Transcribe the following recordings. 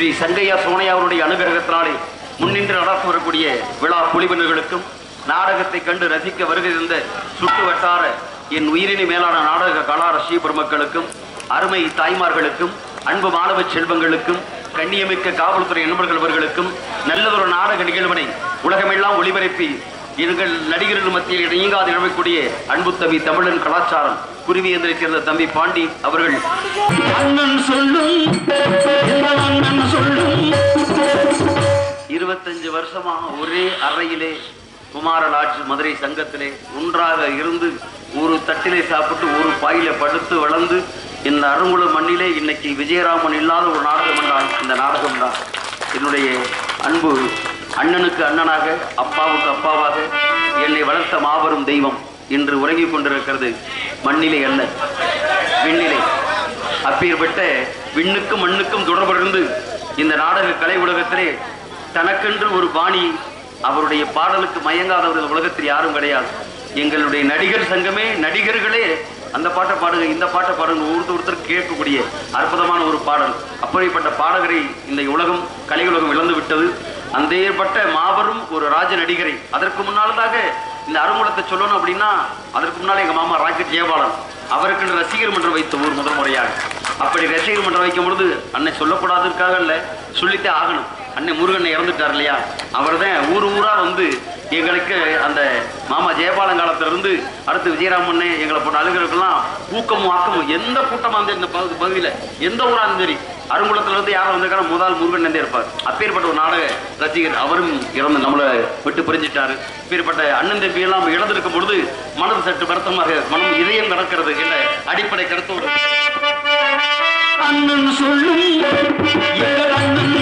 ஸ்ரீ சங்கையா சோனையா அவருடைய அனுகிரகத்தினாலே முன்னின்று நடத்தி வரக்கூடிய விழா குழுவினர்களுக்கும் நாடகத்தை கண்டு ரசிக்க வருகை இருந்த சுற்று வட்டார என் உயிரினி மேலான நாடக கலார ஸ்ரீபெருமக்களுக்கும் அருமை தாய்மார்களுக்கும் அன்பு மாணவ செல்வங்களுக்கும் கண்ணியமிக்க காவல்துறை நண்பர்கள் அவர்களுக்கும் நல்லதொரு நாடக நிகழ்வினை உலகமெல்லாம் ஒளிபரப்பி எங்கள் நடிகர்கள் மத்தியில் நீங்காது இழக்கக்கூடிய அன்பு தம்பி தமிழன் கலாச்சாரம். குருவியந்திரை சேர்ந்த தம்பி பாண்டி அவர்கள். அண்ணன் சொல்லும் எங்கள் அண்ணன் சொல்லும். இருபத்தஞ்சு வருஷமா ஒரே அறையிலே குமாரலாட்சி மதுரை சங்கத்திலே ஒன்றாக இருந்து ஒரு தட்டிலே சாப்பிட்டு ஒரு பாயில படுத்து வளர்ந்து இந்த அருங்குள மண்ணிலே இன்னைக்கு விஜயராமன் இல்லாத ஒரு நாடகம் என்றால் இந்த நாடகம் தான் என்னுடைய அன்பு அண்ணனுக்கு அண்ணனாக அப்பாவுக்கு அப்பாவாக என்னை வளர்த்த மாபெரும் தெய்வம் இன்று உறங்கிக் கொண்டிருக்கிறது மண்ணிலே அல்ல விண்ணிலே. அப்பேற்பட்ட விண்ணுக்கும் மண்ணுக்கும் தொடர்பிருந்து இந்த நாடக கலை உலகத்திலே தனக்கென்று ஒரு பாணி அவருடைய பாடலுக்கு மயங்காதவர்கள் உலகத்தில் யாரும் கிடையாது. எங்களுடைய நடிகர் சங்கமே நடிகர்களே அந்த பாட்டை பாடுங்க இந்த பாட்டை பாடுங்க ஒருத்தர் ஒருத்தர் கேட்கக்கூடிய அற்புதமான ஒரு பாடல். அப்படிப்பட்ட பாடகரை இந்த உலகம் கலை உலகம் இழந்து விட்டது அந்த ஏற்பட்ட மாபெரும் ஒரு ராஜ நடிகரை. அதற்கு முன்னாலதாக இந்த அருங்குளத்தை சொல்லணும் அப்படின்னா அதற்கு முன்னாலே எங்க மாமா ராக்கெட் ஜெயபாலன். அவருக்கு ரசிகர் மன்றம் வைத்த ஊர் முதல் முறையாக. அப்படி ரசிகர் மன்றம் வைக்கும் பொழுது அன்னை சொல்லக்கூடாததுக்காக இல்ல சொல்லித்தே ஆகணும். அன்னை முருகன் இறந்துட்டார் இல்லையா அவர் தான் ஊர் ஊரா வந்து எங்களுக்கு அந்த மாமா ஜெயபாலன் இருந்து அடுத்து விஜயராமன் எங்களை போட்ட அழுகிறதுக்கெல்லாம் ஊக்கமும் ஆக்கமும் எந்த கூட்டமா இருந்து இந்த பகுதி பகுதியில எந்த ஊரா இருந்தாலும் சரி அருங்குளத்துலேருந்து யாரும் வந்திருக்காங்க முதல் முருகன் இருந்தே இருப்பார். அப்பேற்பட்ட ஒரு நாடக ரசிகர் அவரும் இறந்து நம்மளை விட்டு பிரிஞ்சிட்டார். அப்பேற்பட்ட அண்ணன் தம்பி எல்லாம் இழந்திருக்கும் பொழுது மனது சற்று வருத்தமாக மனம் இதயம் நடக்கிறது என்ற அடிப்படை கருத்தோடு. அண்ணன் சொல்லும் அண்ணன்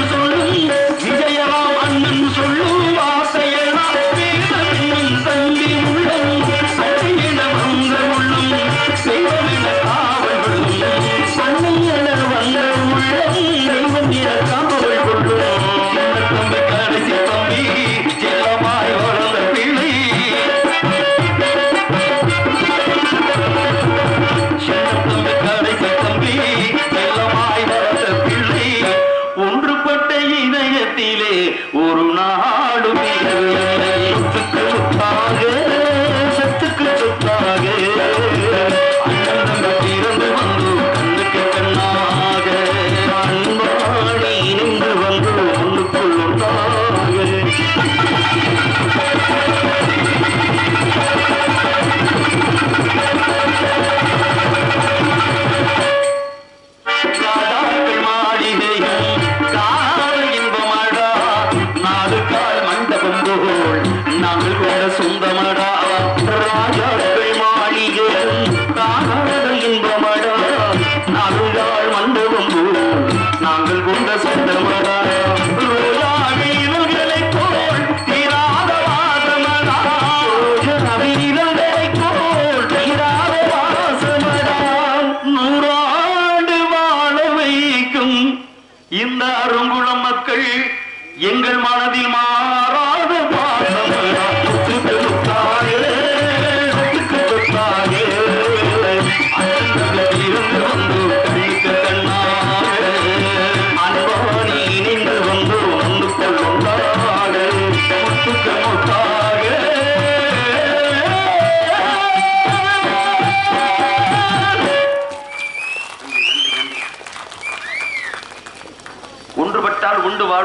இந்த அருங்குளம் மக்கள் எங்கள் மனதில் மா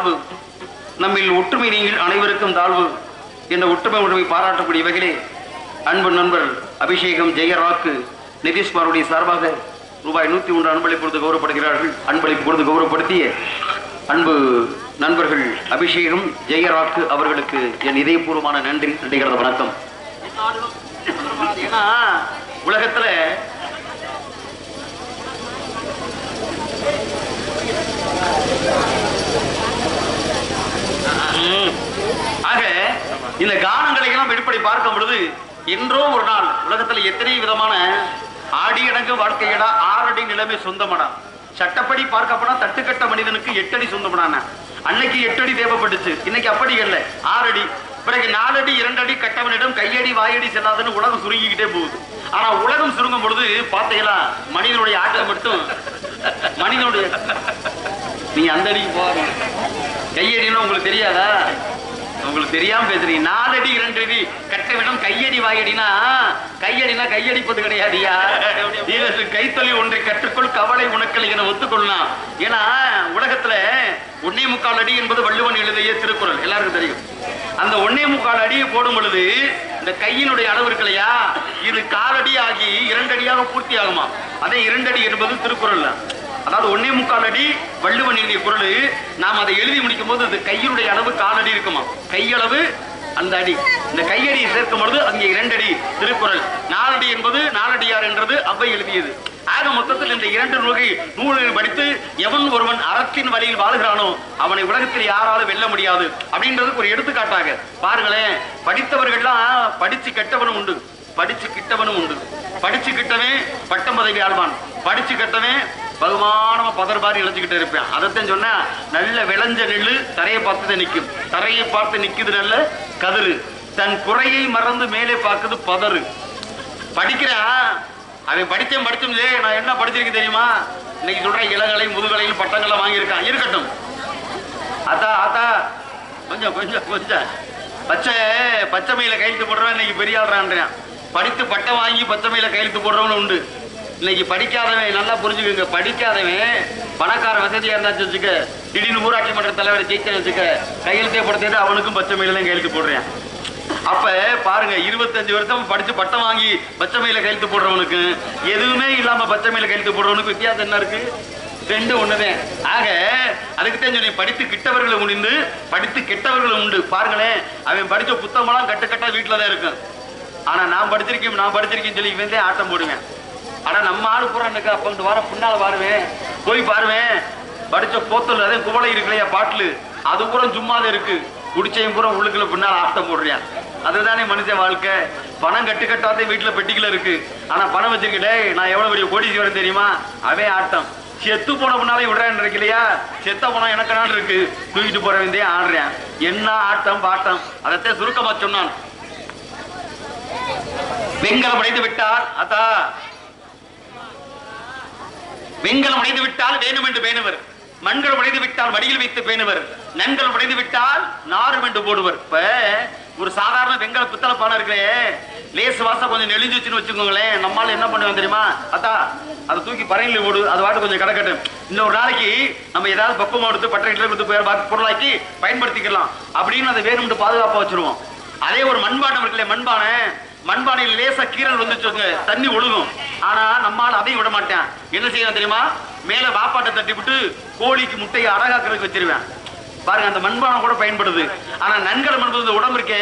தாழ்வு நம்மில் ஒற்றுமை நீங்கள் அனைவருக்கும் தாழ்வு என்ற ஒற்றுமை ஒற்றுமை பாராட்டக்கூடிய வகையிலே அன்பு நண்பர் அபிஷேகம் ஜெயராக்கு நிதிஷ்குமாருடைய சார்பாக ரூபாய் நூத்தி ஒன்று அன்பளிப்பு கொடுத்து கௌரவப்படுகிறார்கள் அன்பளிப்பு கொடுத்து கௌரவப்படுத்திய அன்பு நண்பர்கள் அபிஷேகம் ஜெயராக்கு அவர்களுக்கு என் இதயபூர்வமான நன்றி நன்றிகளது வணக்கம் உலகத்துல Thank you. ஆக இந்த கானங்களை எல்லாம் வெளிப்படை பார்க்கும் பொழுது என்றோ ஒரு நாள் உலகத்துல எத்தனை விதமான ஆடி அடங்கு வாழ்க்கையடா ஆறடி நிலைமை சொந்தமடா சட்டப்படி பார்க்கப்படா தட்டுக்கட்ட மனிதனுக்கு எட்டடி சொந்தமடான அன்னைக்கு எட்டடி தேவைப்பட்டுச்சு. இன்னைக்கு அப்படி இல்லை. ஆறடி. பிறகு நாலடி இரண்டடி கட்டவனிடம் கையடி வாயடி செல்லாதுன்னு உலகம் சுருங்கிக்கிட்டே போகுது. ஆனா உலகம் சுருங்கும் பொழுது பாத்தீங்களா மனிதனுடைய ஆட்டம் மட்டும் மனிதனுடைய நீ அந்த அடிக்கு போகாதீங்க கையடின்னு உங்களுக்கு தெரியாதா? உங்களுக்கு தெரியாம பேசுறீங்க. நாலடி இரண்டு அடி கட்ட விடம் கையடி வாயடினா கையடினா கையடிப்பது கிடையாதுயா? இதற்கு கைத்தொழில் ஒன்றை கற்றுக்கொள் கவலை உனக்களை என ஒத்துக்கொள்ளலாம் ஏன்னா உலகத்துல ஒன்னே முக்கால் அடி என்பது வள்ளுவன் எழுதிய திருக்குறள். எல்லாருக்கும் தெரியும். அந்த ஒன்னே முக்கால் அடியை போடும் பொழுது இந்த கையினுடைய அளவு இருக்கு இல்லையா? இது காலடி ஆகி இரண்டடியாக பூர்த்தி ஆகுமா அதே இரண்டடி என்பது திருக்குறள் அதாவது ஒன்னே முக்கால் அடி வள்ளுவன் எழுதிய குரல். நாம் அதை எழுதி முடிக்கும் போது அது கையினுடைய அளவு காலடி இருக்குமா? கையளவு அந்த அடி. இந்த கையடியை சேர்க்கும் பொழுது அங்கே இரண்டடி திருக்குறள். நாலடி என்பது நாலடியார் என்றது அவ்வை எழுதியது. ஆக மொத்தத்தில் இந்த இரண்டு நூல்கை நூல்கள் படித்து எவன் ஒருவன் அறத்தின் வழியில் வாழ்கிறானோ அவனை உலகத்தில் யாராலும் வெல்ல முடியாது அப்படின்றதுக்கு ஒரு எடுத்துக்காட்டாக. பாருங்களேன் படித்தவர்கள்லாம் படிச்சு கெட்டவனும் உண்டு. படிச்சு கிட்டவனும் உண்டு. படிச்சு கிட்டவன் பட்டம் பதவி ஆழ்வான். படிச்சு கெட்டவன் பகுமானமா பதர் பாரி இழைச்சுக்கிட்டு இருப்பேன். அதைத்தான் சொன்னா நல்ல விளைஞ்ச நெல் தரையை பார்த்து நிற்கும் தரையை பார்த்து நிற்குது நல்ல கதிரு. தன் குறையை மறந்து மேலே பார்க்குது பதறு. படிக்கிறான் அவன் படித்தேன் படித்தோம்லே நான் என்ன படிச்சிருக்கு தெரியுமா? இன்னைக்கு சொல்ற இளங்கலை முதுகலையில் பட்டங்களை வாங்கியிருக்கான். இருக்கட்டும். அத்தா அத்தா கொஞ்சம் கொஞ்சம் கொஞ்சம். பச்சை பச்சைமையில கையெழுத்து போடுறவன் இன்னைக்கு பெரிய ஆள்றான்றான் படித்து பட்டம் வாங்கி பச்சைமையில கையெழுத்து போடுறவனு உண்டு. இன்னைக்கு படிக்காதவன் நல்லா புரிஞ்சுக்கோங்க. படிக்காதவன் பணக்கார வசதியா இருந்தாச்சு வச்சுக்க திடீர்னு ஊராட்சி மன்ற தலைவர் ஜெயிச்சேன்னு வச்சுக்க கையெழுத்தே போடுறது அவனுக்கும் பச்சை மயில தான் கையெழுத்து போடுறேன். அப்ப பாருங்க இருபத்தஞ்சு வருஷம் படிச்சு பட்டம் வாங்கி பச்சைமையில கையெழுத்து போடுறவனுக்கு எதுவுமே இல்லாம பச்சைமையில கையெழுத்து போடுறவனுக்கு வித்தியாசம் என்ன இருக்கு? ரெண்டு ஒண்ணுதான். ஆக அதுக்கு தான் சொன்னேன் படித்து கிட்டவர்களும் உண்டு படித்து கெட்டவர்களும் உண்டு. பாருங்களேன் அவன் படிச்ச புத்தகமெல்லாம் கட்டுக்கட்டா வீட்டுல தான் இருக்கும். ஆனா நான் படிச்சிருக்கேன் நான் படிச்சிருக்கேன்னு சொல்லி இவன் தான் ஆட்டம் போடுவேன். ஆனா நம்ம ஆளு பூரா எனக்கு அப்ப இந்த வாரம் பின்னால பாருவேன் போய் பாருவேன் படிச்ச போத்தல் அதே குவளை இருக்கலையா இல்லையா பாட்டிலு. அது பூரா சும்மாதான் இருக்கு. குடிச்சையும் பூரா உள்ளுக்குள்ள பின்னால் ஆட்டம் போடுறியான் அதுதானே மனுஷன் வாழ்க்கை. பணம் கட்டு கட்டாதே வீட்டுல பெட்டிக்குள்ள இருக்கு. ஆனா பணம் வச்சிருக்கே நான் எவ்வளவு பெரிய கோடீஸ்வரன் தெரியுமா? அவே ஆட்டம். செத்து போன முன்னாலே விடுறேன் இருக்கு இல்லையா செத்த போனா எனக்கு நாள் இருக்கு. தூக்கிட்டு போற வேண்டிய ஆடுறேன். என்ன ஆட்டம் பாட்டம்? அதத்தே சுருக்கமா சொன்னான். வெங்கலம் அடைந்து விட்டார். அதா. வெங்கலம் உடைந்து விட்டால் வேணும் என்று பேணுவர். மண்கள் உடைந்து விட்டால் வடியில் வைத்து பேணுவர். நன்கள் உடைந்து விட்டால் நாரும் என்று போடுவர். இப்ப ஒரு சாதாரண வெங்கல பித்தளை பானை இருக்கிறே லேசு வாசம் கொஞ்சம் நெளிஞ்சுச்சுன்னு வச்சுக்கோங்களேன். நம்மால என்ன பண்ணுவேன் தெரியுமா? அத்தா அதை தூக்கி பறையில போடு. அது வாட்டு கொஞ்சம் கிடக்கட்டும் இன்னொரு நாளைக்கு நம்ம ஏதாவது பக்குவம் எடுத்து பட்டறைகளை கொடுத்து போய் பொருளாக்கி பயன்படுத்திக்கலாம். அப்படின்னு அதை வேணும்னு பாதுகாப்பா வச்சிருவோம். அதே ஒரு மண்பானம் இருக்குல்ல மண்பானை. மண்பானையில் லேசா கீரல் வந்துச்சுங்க தண்ணி ஒழுகும். ஆனா நம்மால் அதையும் விட மாட்டேன். என்ன செய்யணும் தெரியுமா? மேல வாப்பாட்டை தட்டி விட்டு கோழிக்கு முட்டையை அழகாக்குறதுக்கு வச்சிருவேன். பாருங்க அந்த மண்பானம் கூட பயன்படுது. ஆனா நன்கலம் என்பது உடம்பு இருக்கே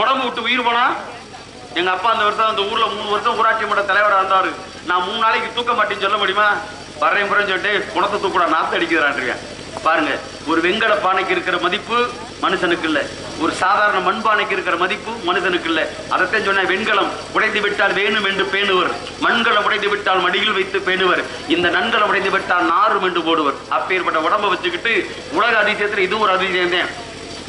உடம்பு விட்டு உயிர் போனா? எங்க அப்பா அந்த வருஷம் அந்த ஊர்ல மூணு வருஷம் ஊராட்சி மன்ற தலைவராக இருந்தாரு. நான் மூணு நாளைக்கு தூக்க மாட்டேன்னு சொல்ல முடியுமா? வர்றேன் புறம் சொல்லிட்டு குணத்தை தூக்கூட நாத்து அடிக்கிறான் பாருங்க ஒரு வெங்கல பானைக்கு இருக்கிற மதிப்பு மனுஷனுக்கு இல்ல. ஒரு சாதாரண மண்பானைக்கு இருக்கிற மதிப்பு மனுஷனுக்கு இல்ல. அதைத்தான் சொன்ன வெண்கலம் உடைந்து விட்டால் வேணும் என்று பேணுவர். மண்கலம் உடைந்து விட்டால் மடியில் வைத்து பேணுவர். இந்த நன்கலம் உடைந்து விட்டால் நாரும் என்று போடுவர். அப்பேற்பட்ட உடம்ப வச்சுக்கிட்டு உலக அதிசயத்துல இது ஒரு அதிசயம் தான்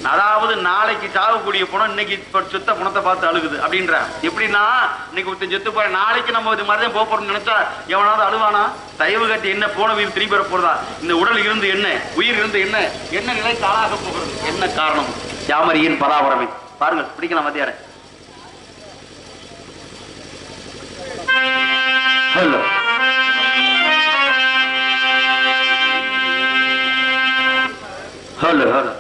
அதாவது நாளைக்கு சாகக்கூடிய பணம் இன்னைக்கு சுத்த பணத்தை பார்த்து அழுகுது. அப்படின்ற. எப்படின்னா இன்னைக்கு ஒருத்தன் செத்து போற நாளைக்கு நம்ம இது மாதிரி தான் போக போறோம்னு நினைச்சா எவனாவது அழுவானா? தயவு கட்டி என்ன போன உயிர் திரும்பி பெற போறதா? இந்த உடல் இருந்து என்ன? உயிர் இருந்து என்ன? என்ன நிலை தாளாக போகிறது? என்ன காரணம்? யாமரியின் பராபரமே. பாருங்கள் பிடிக்கலாம் மத்தியார ஹலோ. Hello hello.